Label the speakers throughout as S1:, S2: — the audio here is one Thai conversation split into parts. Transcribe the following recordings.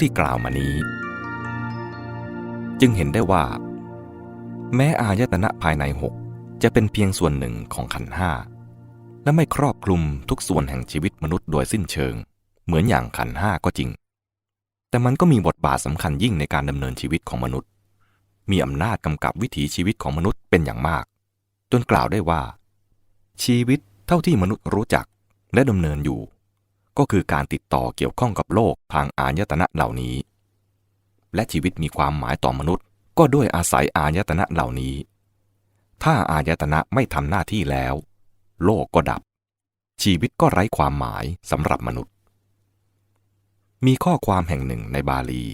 S1: ที่กล่าวมานี้ จึงเห็นได้ว่า แม้อายตนะภายในหกจะเป็นเพียงส่วนหนึ่งของขันห้าและไม่ครอบคลุมทุกส่วนแห่งชีวิตมนุษย์โดยสิ้นเชิง เหมือนอย่างขันห้าก็จริง แต่มันก็มีบทบาทสำคัญยิ่งในการดำเนินชีวิตของมนุษย์ มีอำนาจกำกับวิถีชีวิตของมนุษย์เป็นอย่างมาก จนกล่าวได้ว่า ชีวิตเท่าที่มนุษย์รู้จักและดำเนินอยู่ ก็คือการติดต่อเกี่ยวข้องกับโลกทางอายตนะเหล่านี้ และชีวิตมีความหมายต่อมนุษย์ ก็ด้วยอาศัยอายตนะเหล่านี้ ถ้าอายตนะไม่ทำหน้าที่แล้ว โลกก็ดับ ชีวิตก็ไร้ความหมายสำหรับมนุษย์ มีข้อความแห่งหนึ่งในบาลี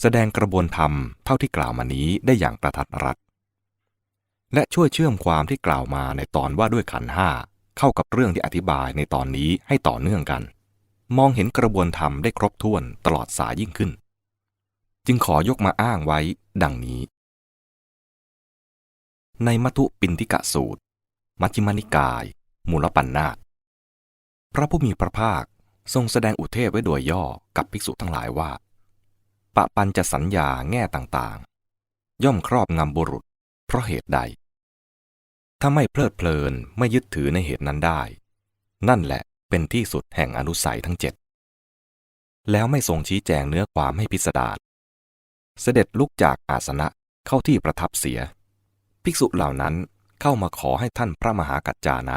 S1: แสดงกระบวนธรรมเท่าที่กล่าวมานี้ได้อย่างประทัดรัดและช่วยเชื่อมความที่กล่าวมาในตอนว่าด้วยขันห้าเข้ากับเรื่องที่อธิบายในตอนนี้ให้ต่อเนื่องกัน มองเห็นกระบวนธรรมได้ครบถ้วนตลอดสายยิ่งขึ้น จึงขอยกมาอ้างไว้ดังนี้ ในมัทุปินทิกะสูตร มัชฌิมานิกาย มูลปัญนาตพระผู้มีพระภาคทรงแสดงอุเทศไว้โดยย่อกับภิกษุทั้งหลายว่า ปะปันจะสัญญาแง่ต่างๆ ย่อมครอบงำบุรุษ เพราะเหตุใด ถ้าไม่เพลิดเพลินไม่ยึดถือในเหตุนั้นได้ นั่นแหละ เป็นที่สุดแห่งอนุสัยทั้งเจ็ดแล้วไม่ทรงชี้แจงเนื้อความให้พิสดารเสด็จลุกจากอาสนะเข้าที่ประทับเสีย ภิกษุเหล่านั้นเข้ามาขอให้ท่านพระมหากัจจานะ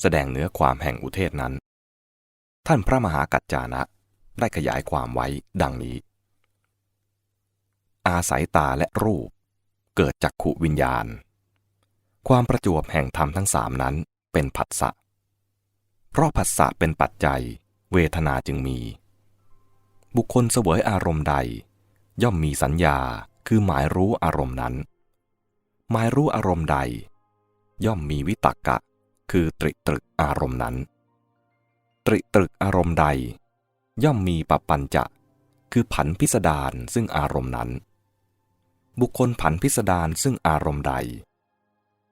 S1: แสดงเนื้อความแห่งอุเทศนั้น ท่านพระมหากัจจานะ ได้ขยายความไว้ดังนี้ อาศัยตาและรูป เกิดจากขุวิญญาณ ความประจวบแห่งธรรมทั้งสามนั้นเป็นผัสสะ เพราะผัสสะเป็นปัจจัย เวทนาจึงมี บุคคลเสวยอารมณ์ใด ย่อมมีสัญญาคือหมายรู้อารมณ์นั้น หมายรู้อารมณ์ใด ย่อมมีวิตักกะ คือตริตรึกอารมณ์นั้น ตริตรึกอารมณ์ใด ย่อมมีปปัญจะ คือผันพิสดารซึ่งอารมณ์นั้น บุคคลผันพิสดารซึ่งอารมณ์ใด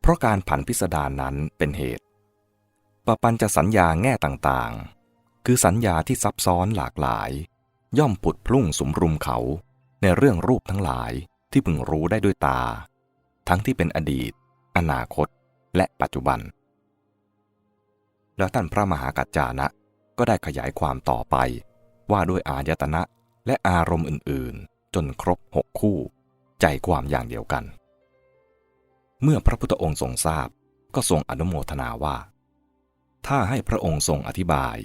S1: เพราะการผันพิสดารนั้นเป็นเหตุ ปปัญจะสัญญาแง่ต่างๆ คือสัญญาที่ซับซ้อนหลากหลาย ย่อมผุดพลุ่งสมรุมเขา ในเรื่องรูปทั้งหลายที่พึงรู้ได้ด้วยตา ทั้งที่เป็นอดีต อนาคต และปัจจุบัน แล้วท่านพระมหากัจจานะก็ได้ขยายความต่อไป ว่าด้วยอายตนะและอารมณ์อื่นๆ จนครบหกคู่ ใจความอย่างเดียวกัน เมื่อพระพุทธองค์ทรงทราบก็ทรงอนุโมทนาว่า ถ้าให้พระองค์ทรงอธิบาย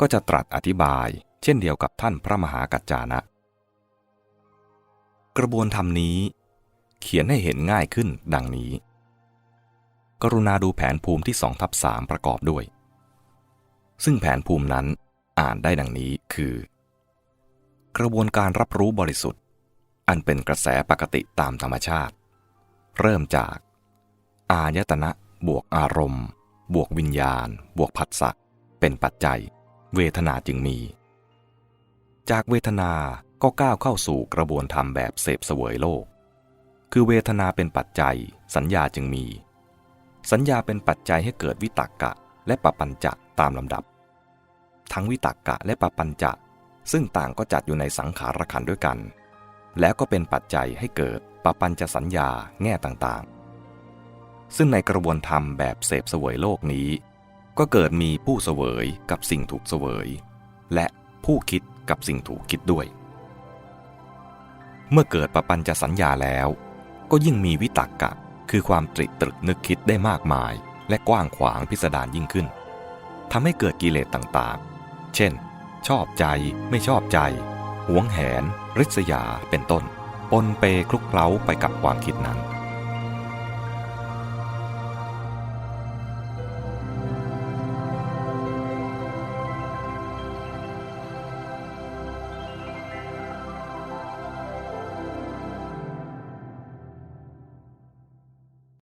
S1: ก็จะตรัสอธิบาย เช่นเดียวกับท่านพระมหากัจจานะ กระบวนธรรมนี้ เขียนให้เห็นง่ายขึ้นดังนี้ กรุณาดูแผนภูมิที่สองทับสามประกอบด้วย ซึ่งแผนภูมินั้นอ่านได้ดังนี้คือ กระบวนการรับรู้บริสุทธิ์ อันเป็นกระแสปกติตามธรรมชาติ เริ่มจาก อายตนะบวกอารมณ์ บวกวิญญาณ บวกผัสสะเป็นปัจจัย เวทนาจึงมี จากเวทนาก็ก้าวเข้าสู่กระบวนธรรมแบบเสพเสวยโลก คือเวทนาเป็นปัจจัย สัญญาจึงมี สัญญาเป็นปัจจัยให้เกิดวิตากกะ และปปัญจะตามลำดับ ทั้งวิตากกะและปปัญจะซึ่งต่างก็จัดอยู่ในสังขารขันด้วยกัน แล้วก็เป็นปัจจัยให้เกิดปปัญจะสัญญาแง่ต่างๆ ซึ่งในกระบวนธรรมแบบเสพเสวยโลกนี้ ก็เกิดมีผู้เสวยกับสิ่งถูกเสวย และผู้คิดกับสิ่งถูกคิดด้วย เมื่อเกิดปปัญจะสัญญาแล้ว ก็ยิ่งมีวิตากกะคือความตริตรึกนึกคิดได้มากมาย และกว้างขวางพิสดารยิ่งขึ้นทำให้เกิดกิเลสต่างๆ เช่น ชอบใจไม่ชอบใจ หวงแหน ริษยาเป็นต้น ปนเปคลุกเคล้าไปกับความคิดนั้น